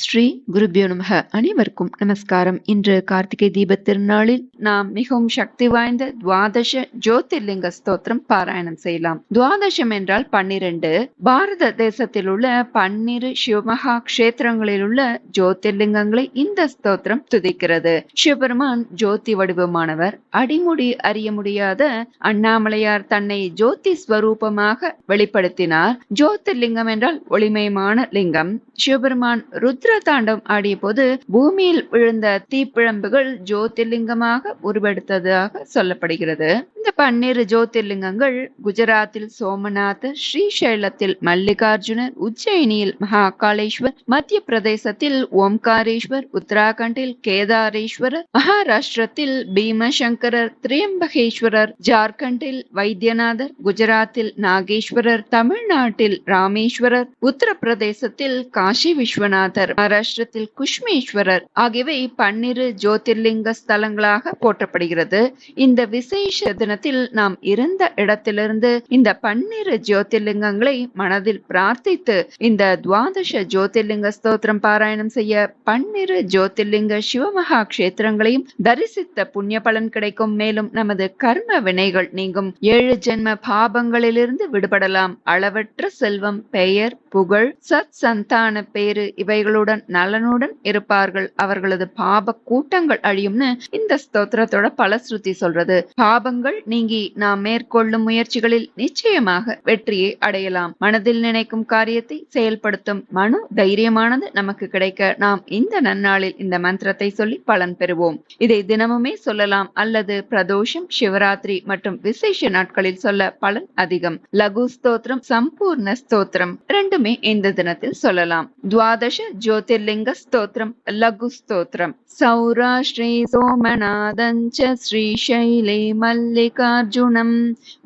ஸ்ரீ குருபியோ நமக. அனைவருக்கும் நமஸ்காரம். இன்று கார்த்திகை தீப திருநாளில் நாம் மிகவும் சக்தி வாய்ந்த துவாதச ஜோதிர்லிங்க ஸ்தோத்திரம் பாராயணம் செய்யலாம். துவாதசம் என்றால் பன்னிரண்டு. பாரத தேசத்தில் உள்ள பன்னிரு சிவமகா கஷேத்திரங்களில் உள்ள ஜோதிர்லிங்கங்களை இந்த ஸ்தோத்திரம் துதிக்கிறது. சிவபெருமான் ஜோதி வடிவமானவர். அடிமுடி அறிய முடியாத அண்ணாமலையார் தன்னை ஜோதி ஸ்வரூபமாக வெளிப்படுத்தினார். ஜோதிர்லிங்கம் என்றால் ஒளிமயமான லிங்கம். சிவபெருமான் ருத் ருத்ர தாண்டம் ஆடிய போது பூமியில் விழுந்த தீப்பிழம்புகள் ஜோதிர்லிங்கமாக உருவெடுத்ததாக சொல்லப்படுகிறது. இந்த பன்னிரு ஜோதிர்லிங்கங்கள் குஜராத்தில் சோமநாத் ஸ்ரீசைலத்தில் மல்லிகார்ஜுனர் உஜ்ஜயினியில் மகாகாலேஸ்வர் மத்திய பிரதேசத்தில் ஓம்காரேஸ்வர் உத்தராகண்டில் கேதாரேஸ்வரர் மகாராஷ்டிரத்தில் பீமசங்கரர் திரியம்பகேஸ்வரர் ஜார்க்கண்டில் வைத்தியநாதர் குஜராத்தில் நாகேஸ்வரர் தமிழ்நாட்டில் ராமேஸ்வரர் உத்தரப்பிரதேசத்தில் காசி விஸ்வநாதர் மகாராஷ்டிரத்தில் குஷ்மீஸ்வரர் ஆகியவை பன்னிரு ஜோதிர்லிங்க ஸ்தலங்களாக போற்றப்படுகிறது. இந்த விசேஷ தினத்தில் நாம் இருந்த இடத்திலிருந்து இந்த பன்னிரு ஜோதிர்லிங்கங்களை மனதில் பிரார்த்தித்து இந்த துவாதச ஜோதிர்லிங்க ஸ்தோத்திரம் பாராயணம் செய்ய பன்னிரு ஜோதிர்லிங்க சிவமகா கஷேத்திரங்களையும் தரிசித்த புண்ணிய பலன் கிடைக்கும். மேலும் நமது கர்ம வினைகள் நீங்கும். ஏழு ஜென்ம பாபங்களிலிருந்து விடுபடலாம். அளவற்ற செல்வம் பெயர் புகழ் சத் சந்தான பேரு இவைகளோடு ஆற்றலுடன் நலனுடன் இருப்பார்கள். அவர்களது பாப கூட்டங்கள் அழியும்னு இந்த ஸ்தோத்திரத்தோட பல ஸ்ருதி சொல்றது. பாபங்கள் நீங்கி நாம் மேற்கொள்ளும் முயற்சிகளில் நிச்சயமாக வெற்றியை அடையலாம். மனதில் நினைக்கும் காரியத்தை செயல்படுத்தும் மனு தைரியமானது நமக்கு கிடைக்க நாம் இந்த நன்னாளில் இந்த மந்திரத்தை சொல்லி பலன் பெறுவோம். இதை தினமுமே சொல்லலாம். அல்லது பிரதோஷம் சிவராத்திரி மற்றும் விசேஷ நாட்களில் சொல்ல பலன் அதிகம். லகு ஸ்தோத்திரம் சம்பூர்ண ஸ்தோத்திரம் ரெண்டுமே இந்த தினத்தில் சொல்லலாம். துவாதச ஜோ ज्योतिर्लिङ्ग स्तोत्रम् लघु स्तोत्रम् सौराष्ट्रे सोमनादं च श्रीशैले मल्लिकार्जुनम्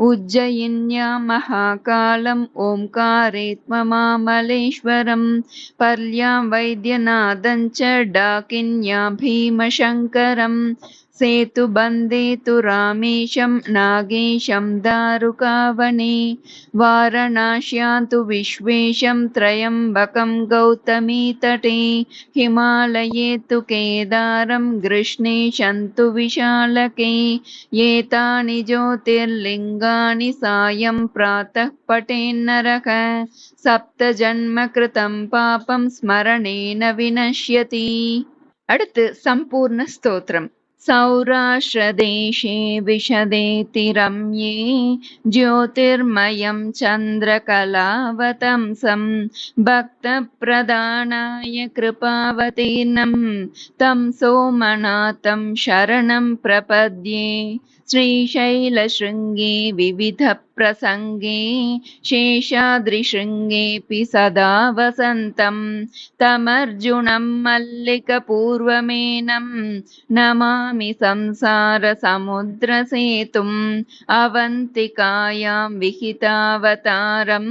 उज्जयिन्या महाकालम् ओङ्कारे त्वमामलेश्वरम् पर्यां वैद्यनादं च डाकिन्या भीमशङ्करम् सेतुबन्दे तु रामेशं नागेशं दारुकावने वारणाश्यान्तु विश्वेशं त्रयम्बकं गौतमीतटे हिमालये तु केदारं कृष्णे शन्तु विशालके एतानि ज्योतिर्लिङ्गानि सायं प्रातः पटेन्नरः सप्तजन्मकृतं पापं स्मरणेन विनश्यति। अडत् सम्पूर्णस्तोत्रम् सौराष्ट्रदेशे विशदेति रम्ये ज्योतिर्मयं चन्द्रकलावतंसं। भक्तप्रदानाय कृपावतीर्णं तं सोमनाथं शरणं प्रपद्ये श्रीशैलशृङ्गे विविधप्रसङ्गे शेषाद्रिशृङ्गेऽपि सदा वसन्तं तमर्जुनं मल्लिकपूर्वमेनं नमामि संसारसमुद्रसेतुम् अवन्तिकायां विहितावतारं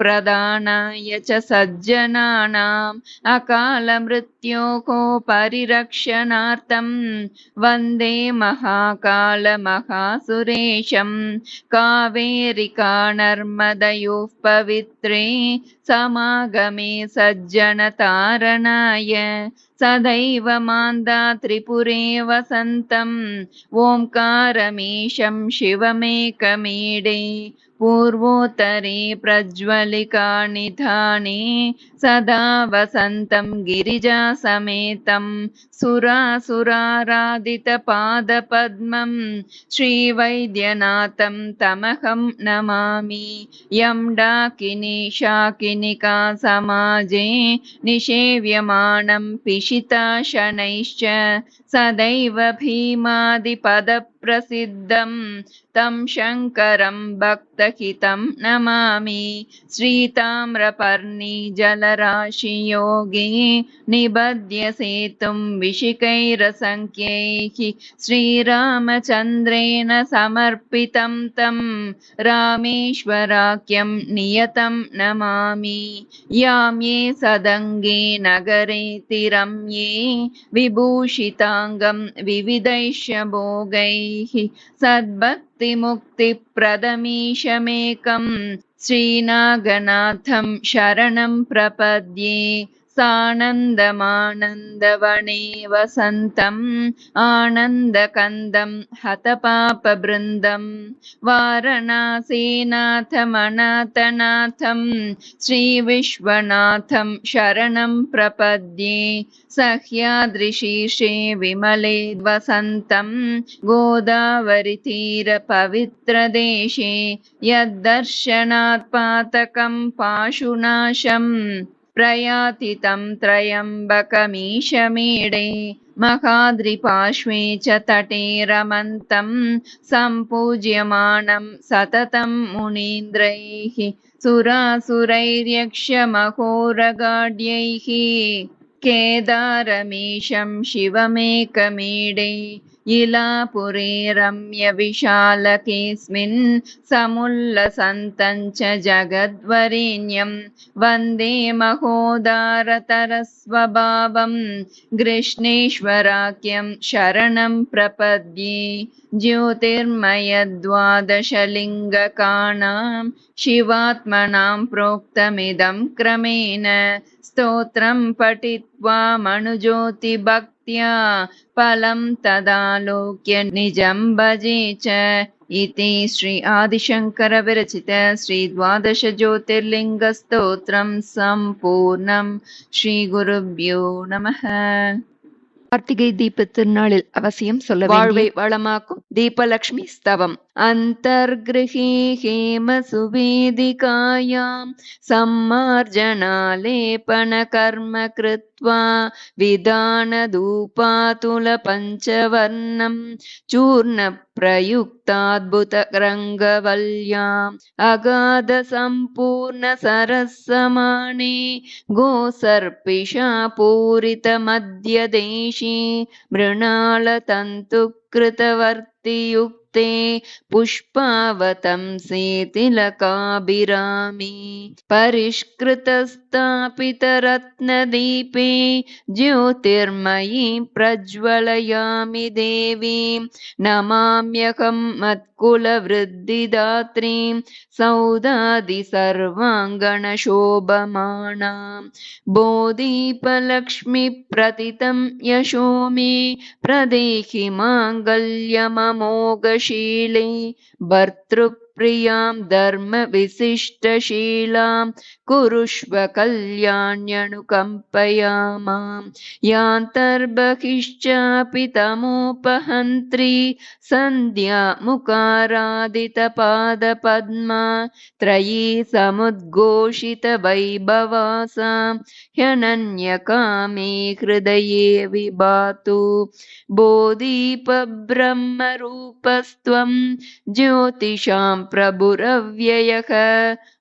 मुक्तिप्रदानाय च सज्जनानाम् अकालमृत्योः परिरक्षणार्थं वन्दे महाकालमहासुरेशं कावेरिका नर्मदयोः पवित्रे समागमे सज्जनतारणाय सदैव मान्दा त्रिपुरे वसन्तम् ओङ्कारमीशं शिवमेकमीडे पूर्वोत्तरे प्रज्वलिकानिधाने सदा वसन्तं गिरिजासमेतं सुरासुराराधितपादपद्मं श्रीवैद्यनाथं तमहं नमामि। यं डाकिनी शाकिनिका समाजे निषेव्यमाणं पिशिता शनैश्च सदैव भीमादिपदप्रसिद्धं तं शङ्करं भक्तहितं नमामि श्रीताम्रपर्णी जलराशियोगे निबध्य सेतुं विशिकैरसङ्ख्यैः श्रीरामचन्द्रेण समर्पितं तं रामेश्वराख्यं नियतं नमामि याम्ये सदङ्गे नगरे तिरम्ये विभूषिताङ्गं विविधैश्च भोगैः सद्भक्तिमुक्तिप्रदमीशमेकं श्रीनागनाथं शरणं प्रपद्ये। सानन्दमानन्दवने वसन्तम् आनन्दकन्दं हतपापबृन्दं वारणासीनाथमनाथनाथं श्रीविश्वनाथं शरणं प्रपद्ये सह्यादृशीर्षे विमले वसन्तं गोदावरितीरपवित्रदेशे यद्दर्शनात् पातकं पाशुनाशम् प्रयाति तं त्रयम्बकमीशमीडे महाद्रिपार्श्वे च तटे रमन्तं सम्पूज्यमानं सततं मुनीन्द्रैः सुरासुरैर्यक्षमहोरगाढ्यैः केदारमीशं शिवमेकमीडे इलापुरे रम्यविशालकेऽस्मिन् समुल्लसन्तं च जगद्वरेण्यं वन्दे महोदारतरस्वभावं कृष्णेश्वराख्यं शरणं प्रपद्ये ज्योतिर्मयद्वादशलिङ्गकाणां शिवात्मनां प्रोक्तमिदं क्रमेण स्तोत्रं पठित्वा मनुज्योतिभक्त्या फलं तदालोक्य निजं भजे च इति श्री आदिशङ्करविरचित श्रीद्वादशज्योतिर्लिङ्गस्तोत्रं सम्पूर्णं श्रीगुरुभ्यो நமः கார்த்திகை தீப திருநாளில் அவசியம் சொல்ல வாழ்வை வேண்டிய வளமாக்கும் தீபலக்ஷ்மி ஸ்தவம் अन्तर्गृही हेमसुवेदिकायां सम्मार्जनालेपनकर्म कृत्वा विधानधूपातुलपञ्चवर्णं चूर्णप्रयुक्ताद्भुतरङ्गवल्याम् अगाधसम्पूर्णसरसमाने गोसर्पिषा पूरितमध्यदेशी मृणालतन्तुकृतवर्तियुक् मृणालतन्तुकृतवर्तियुक्ते पुष्पावतंसे तिलकाभिरामि परिष्कृतस्थापितरत्नदीपे ज्योतिर्मयी प्रज्वलयामि देवीं। नमाम्यहं मत्कुलवृद्धिदात्रीं सौदादिसर्वाङ्गणशोभमाणां बोधीपलक्ष्मिप्रतितं यशो मे प्रदेहि माङ्गल्यममोघशीले भर्तृप्रियां धर्मविशिष्टशीलां कुरुष्व कल्याण्यनुकम्पया मां तमोपहन्त्री सन्ध्या मुकारादितपादपद्मा त्रयी समुद्घोषितवैभवासा ह्यनन्यकामे हृदये विभातु। बोधीपब्रह्मरूपस्त्वं ज्योतिषां प्रभुरव्ययः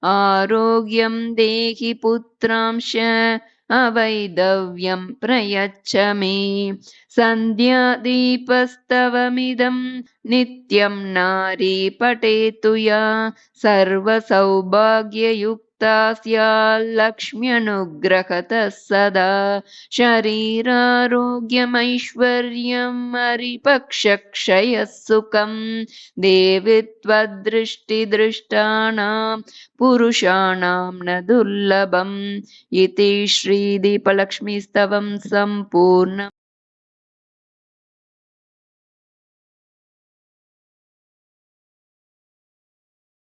आरोग्यं देहि पुत्रांश अवैधव्यं प्रयच्छ मे। सन्ध्यादीपस्तवमिदं नित्यं नारी पठेतु या सर्वसौभाग्ययुक्ता स्याल्लक्ष्म्यनुग्रहतः सदा शरीरारोग्यमैश्वर्यं हरिपक्षक्षयः सुखं देवि त्वदृष्टिदृष्टानां पुरुषाणां न दुर्लभम् इति श्रीदीपलक्ष्मीस्तवं सम्पूर्णम्